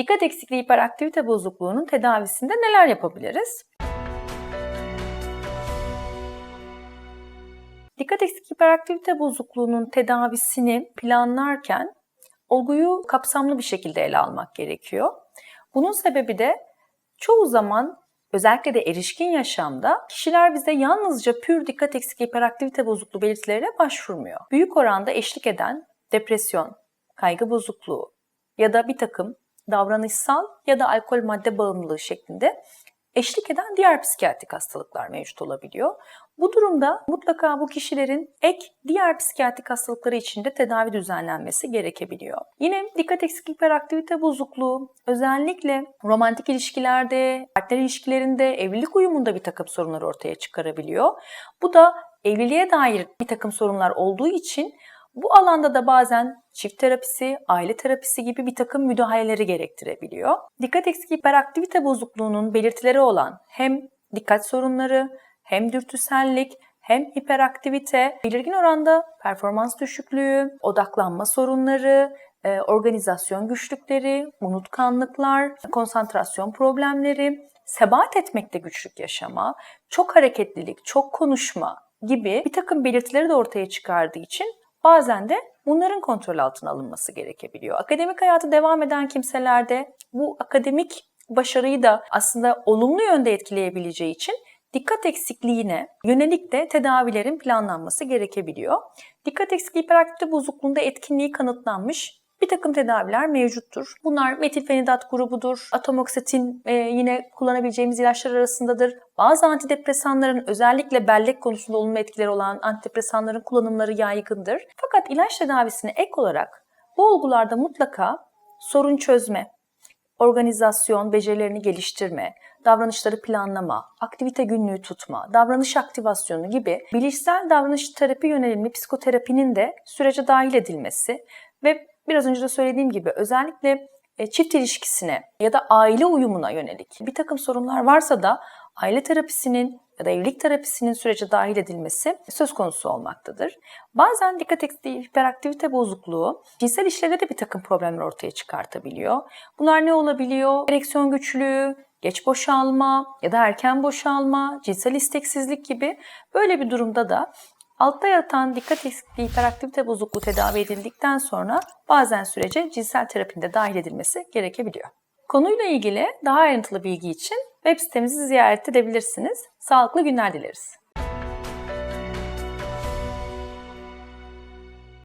Dikkat eksikliği hiperaktivite bozukluğunun tedavisinde neler yapabiliriz? Dikkat eksikliği hiperaktivite bozukluğunun tedavisini planlarken olguyu kapsamlı bir şekilde ele almak gerekiyor. Bunun sebebi de çoğu zaman özellikle de erişkin yaşamda kişiler bize yalnızca pür dikkat eksikliği hiperaktivite bozukluğu belirtilerine başvurmuyor. Büyük oranda eşlik eden depresyon, kaygı bozukluğu ya da bir takım davranışsal ya da alkol madde bağımlılığı şeklinde eşlik eden diğer psikiyatrik hastalıklar mevcut olabiliyor. Bu durumda mutlaka bu kişilerin ek diğer psikiyatrik hastalıkları için de tedavi düzenlenmesi gerekebiliyor. Yine dikkat eksikliği hiperaktivite bozukluğu özellikle romantik ilişkilerde, partner ilişkilerinde, evlilik uyumunda bir takım sorunlar ortaya çıkarabiliyor. Bu da evliliğe dair bir takım sorunlar olduğu için bu alanda da bazen çift terapisi, aile terapisi gibi bir takım müdahaleleri gerektirebiliyor. Dikkat eksikliği hiperaktivite bozukluğunun belirtileri olan hem dikkat sorunları, hem dürtüsellik, hem hiperaktivite, belirgin oranda performans düşüklüğü, odaklanma sorunları, e, organizasyon güçlükleri, unutkanlıklar, konsantrasyon problemleri, sebat etmekte güçlük yaşama, çok hareketlilik, çok konuşma gibi bir takım belirtileri de ortaya çıkardığı için bazen de bunların kontrol altına alınması gerekebiliyor. Akademik hayatı devam eden kimselerde bu akademik başarıyı da aslında olumlu yönde etkileyebileceği için dikkat eksikliğine yönelik de tedavilerin planlanması gerekebiliyor. Dikkat eksikliği hiperaktivite bozukluğunda etkinliği kanıtlanmış bir takım tedaviler mevcuttur. Bunlar metilfenidat grubudur, atomoksitin e, yine kullanabileceğimiz ilaçlar arasındadır. Bazı antidepresanların özellikle bellek konusunda olumlu etkileri olan antidepresanların kullanımları yaygındır. Fakat ilaç tedavisine ek olarak bu olgularda mutlaka sorun çözme, organizasyon becerilerini geliştirme, davranışları planlama, aktivite günlüğü tutma, davranış aktivasyonu gibi bilişsel davranış terapi yönelimli psikoterapinin de sürece dahil edilmesi ve biraz önce de söylediğim gibi özellikle e, çift ilişkisine ya da aile uyumuna yönelik bir takım sorunlar varsa da aile terapisinin ya da evlilik terapisinin sürece dahil edilmesi söz konusu olmaktadır. Bazen dikkat eksikliği, hiperaktivite bozukluğu cinsel işlevde de bir takım problemler ortaya çıkartabiliyor. Bunlar ne olabiliyor? Ereksiyon güçlüğü, geç boşalma ya da erken boşalma, cinsel isteksizlik gibi böyle bir durumda da altta yatan dikkat eksikliği hiperaktivite bozukluğu tedavi edildikten sonra bazen sürece cinsel terapinde dahil edilmesi gerekebiliyor. Konuyla ilgili daha ayrıntılı bilgi için web sitemizi ziyaret edebilirsiniz. Sağlıklı günler dileriz.